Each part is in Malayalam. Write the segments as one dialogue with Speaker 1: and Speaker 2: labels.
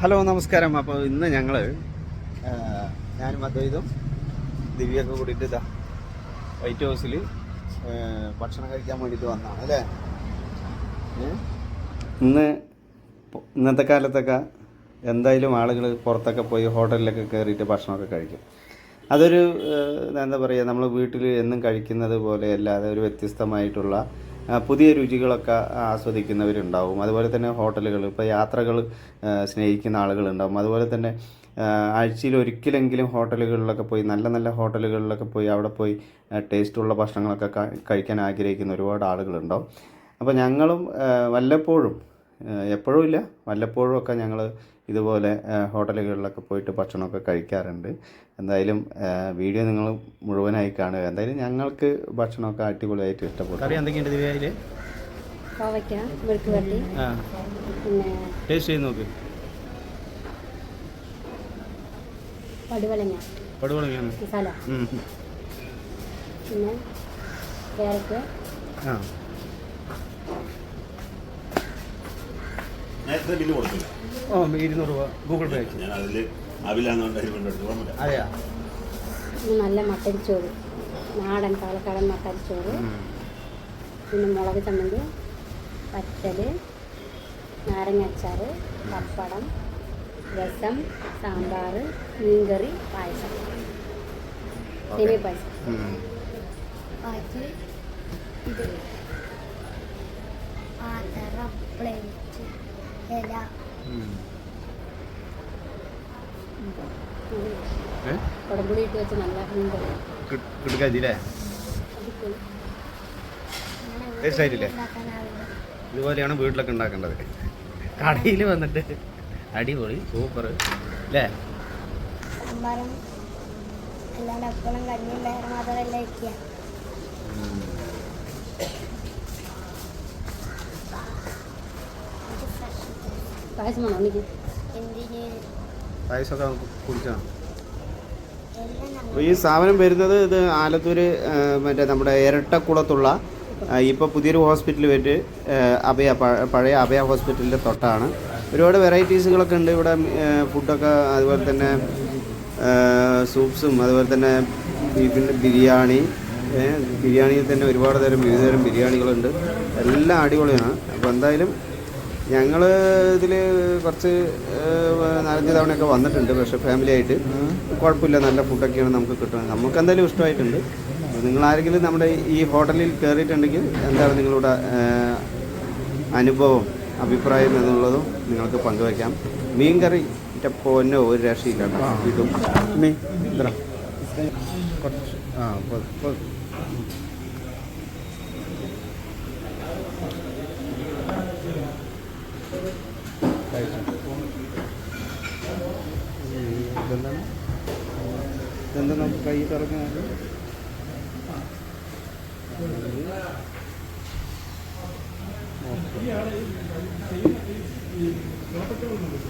Speaker 1: ഹലോ നമസ്കാരം. അപ്പോൾ ഇന്ന് ഞങ്ങൾ ഞാനും അദ്വൈതും ദിവ്യൊക്കെ കൂടിയിട്ട് ഇതാ വൈറ്റ് ഹൗസിൽ ഭക്ഷണം കഴിക്കാൻ വേണ്ടിയിട്ട് വന്നതാണ് അല്ലേ? ഇന്ന് ഇന്നത്തെ കാലത്തൊക്കെ എന്തായാലും ആളുകൾ പുറത്തൊക്കെ പോയി ഹോട്ടലിലൊക്കെ കയറിയിട്ട് ഭക്ഷണമൊക്കെ കഴിക്കും. അതൊരു എന്താ പറയുക നമ്മൾ വീട്ടിൽ എന്നും കഴിക്കുന്നത് പോലെ അല്ലാതെ ഒരു വ്യത്യസ്തമായിട്ടുള്ള പുതിയ രുചികളൊക്കെ ആസ്വദിക്കുന്നവരുണ്ടാവും. അതുപോലെ തന്നെ ഹോട്ടലുകൾ ഇപ്പോൾ യാത്രകൾ സ്നേഹിക്കുന്ന ആളുകളുണ്ടാവും. അതുപോലെ തന്നെ ആഴ്ചയിൽ ഒരിക്കലെങ്കിലും ഹോട്ടലുകളിലൊക്കെ പോയി നല്ല നല്ല ഹോട്ടലുകളിലൊക്കെ പോയി അവിടെ പോയി ടേസ്റ്റുള്ള ഭക്ഷണങ്ങളൊക്കെ കഴിക്കാൻ ആഗ്രഹിക്കുന്ന ഒരുപാട് ആളുകളുണ്ടാവും. അപ്പോൾ ഞങ്ങളും വല്ലപ്പോഴും എപ്പോഴും ഇല്ല. വല്ലപ്പോഴും ഒക്കെ ഞങ്ങൾ ഇതുപോലെ ഹോട്ടലുകളിലൊക്കെ പോയിട്ട് ഭക്ഷണമൊക്കെ കഴിക്കാറുണ്ട്. എന്തായാലും വീഡിയോ നിങ്ങൾ മുഴുവനായി കാണുക. എന്തായാലും ഞങ്ങൾക്ക് ഭക്ഷണമൊക്കെ അടിപൊളിയായിട്ട് ഇഷ്ടപ്പെട്ടു. കറി എന്തൊക്കെയുണ്ട് ദിവ്യയിൽ ടേസ്റ്റ് ചെയ്ത് നോക്ക്.
Speaker 2: പടുവലങ്ങ
Speaker 1: പടുവളങ്ങിയാണ്.
Speaker 2: മസാല. പിന്നെ ക്യാരറ്റ്.
Speaker 1: ആ.
Speaker 3: നേരത്തെ ബില്ല് കൊടുത്തില്ല.
Speaker 1: ഓ ഇരുന്നൂറ് രൂപ. ഗൂഗിൾ പേ അയച്ചു
Speaker 3: ഞാൻ അതിൽ അവിലാന്നുകൊണ്ട്
Speaker 1: അതെയാ?
Speaker 2: പിന്നെ നല്ല മട്ടരിച്ചോറ് നാടൻ പാലക്കാടൻ മട്ടരിച്ചോറ് പിന്നെ മുളക് ചമ്മന്തി പച്ചൽ നാരങ്ങ അച്ചാർ പപ്പടം രസം സാമ്പാർ മീൻകറി പായസം. സെമി പായസം.
Speaker 4: ബാക്കി ഇത്. പാത്രം പ്ലേറ്റ്. ഇല
Speaker 2: കുടംപുളി ഇട്ട് വെച്ച് നല്ല
Speaker 1: കിടക്കാതില്ലേ ആയിട്ടില്ലേ? ഇതുപോലെയാണ് വീട്ടിലൊക്കെ ഉണ്ടാക്കേണ്ടത്. കടയിൽ വന്നിട്ട് അടിപൊളി സൂപ്പർ അല്ലേ
Speaker 4: അല്ലാണ്ട് എപ്പോഴും കഞ്ഞിയും വേറെ മാത്രമല്ല വയ്ക്കുക
Speaker 2: പായസം വേണോ എനിക്ക്
Speaker 4: എന്തിന്?
Speaker 1: പായസമൊക്കെ നമുക്ക് കുടിക്കണം. ഈ സ്ഥാപനം വരുന്നത് ഇത് ആലത്തൂർ മറ്റേ നമ്മുടെ ഇരട്ടക്കുളത്തുള്ള ഇപ്പോൾ പുതിയൊരു ഹോസ്പിറ്റൽ വന്നിട്ട് അഭയ പഴയ അഭയ ഹോസ്പിറ്റലിന്റെ തൊട്ടാണ്. ഒരുപാട് വെറൈറ്റീസുകളൊക്കെ ഉണ്ട് ഇവിടെ ഫുഡൊക്കെ അതുപോലെ തന്നെ സൂപ്സും അതുപോലെ തന്നെ ബീഫിന്റെ ബിരിയാണി ബിരിയാണിയിൽ തന്നെ ഒരുപാട് തരം വിവിധ തരം ബിരിയാണികളുണ്ട്. എല്ലാം അടിപൊളിയാണ്. അപ്പോൾ എന്തായാലും ഞങ്ങൾ ഇതിൽ കുറച്ച് നാലഞ്ച് തവണയൊക്കെ വന്നിട്ടുണ്ട് പക്ഷെ ഫാമിലി ആയിട്ട്. കുഴപ്പമില്ല നല്ല ഫുഡൊക്കെയാണ് നമുക്ക് കിട്ടുന്നത്. നമുക്ക് എന്തായാലും ഇഷ്ടമായിട്ടുണ്ട്. നിങ്ങൾ ആരെങ്കിലും നമ്മുടെ ഈ ഹോട്ടലിൽ കയറിയിട്ടുണ്ടെങ്കിൽ എന്താണ് നിങ്ങളുടെ അനുഭവം അഭിപ്രായം എന്നുള്ളതും നിങ്ങൾക്ക് പങ്കുവയ്ക്കാം. മീൻ കറി പൊന്നോ ഒരു രക്ഷയില്ല കേട്ടോ. മീൻ. കുറച്ച് ആ പോ- പോ- കഴിച്ചു. ഉം, ഇതെന്താണ്? ഇതെന്താ നമുക്ക് കൈ തുറക്കാൻ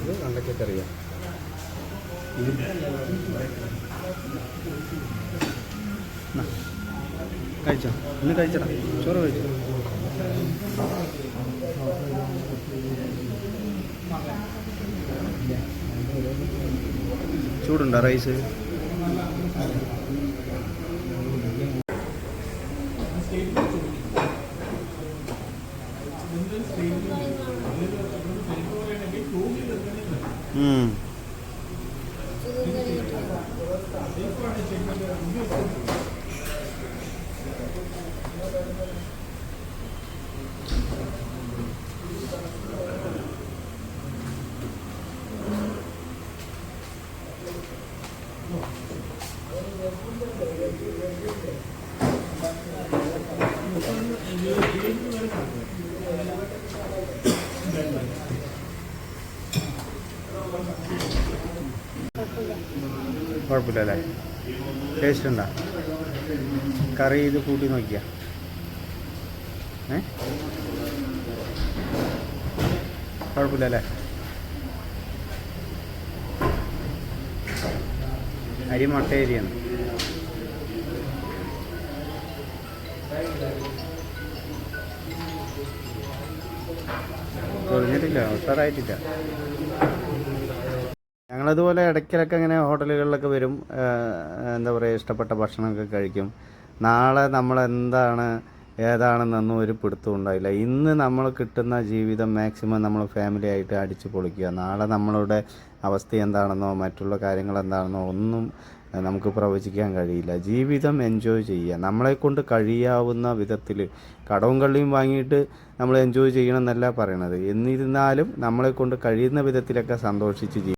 Speaker 1: ഇത് കണ്ടക്കറിയാം കഴിച്ചോ? ഇന്ന് കഴിച്ചടാ. ചോറ് കഴിച്ചോ? చూడండి ఆ రైస్ Mm. കുഴപ്പമില്ല അല്ലേ ടേസ്റ്റ് ഉണ്ടോ? കറി ഇത് കൂട്ടി നോക്കിയാ. ഏ? കുഴപ്പമില്ല അല്ലേ അരി മട്ട അരിയാണ്. പൊളിഞ്ഞിട്ടില്ല ഉഷാറായിട്ടില്ല. ഞങ്ങളതുപോലെ ഇടയ്ക്കിലൊക്കെ അങ്ങനെ ഹോട്ടലുകളിലൊക്കെ വരും എന്താ പറയുക ഇഷ്ടപ്പെട്ട ഭക്ഷണമൊക്കെ കഴിക്കും. നാളെ നമ്മൾ എന്താണ് ഏതാണെന്നൊന്നും ഒരു പിടുത്തം ഉണ്ടായില്ല ഇന്ന് നമ്മൾ കിട്ടുന്ന ജീവിതം മാക്സിമം നമ്മൾ ഫാമിലി ആയിട്ട് അടിച്ചു പൊളിക്കുക. നാളെ നമ്മളുടെ അവസ്ഥ എന്താണെന്നോ മറ്റുള്ള കാര്യങ്ങൾ എന്താണെന്നോ ഒന്നും നമുക്ക് പ്രവചിക്കാൻ കഴിയില്ല. ജീവിതം എൻജോയ് ചെയ്യുക. നമ്മളെക്കൊണ്ട് കഴിയാവുന്ന വിധത്തിൽ കടവും കള്ളിയും വാങ്ങിയിട്ട് നമ്മൾ എൻജോയ് ചെയ്യണം എന്നല്ല പറയണത്. എന്നിരുന്നാലും നമ്മളെക്കൊണ്ട് കഴിയുന്ന വിധത്തിലൊക്കെ സന്തോഷിച്ച് ജീവിക്കുക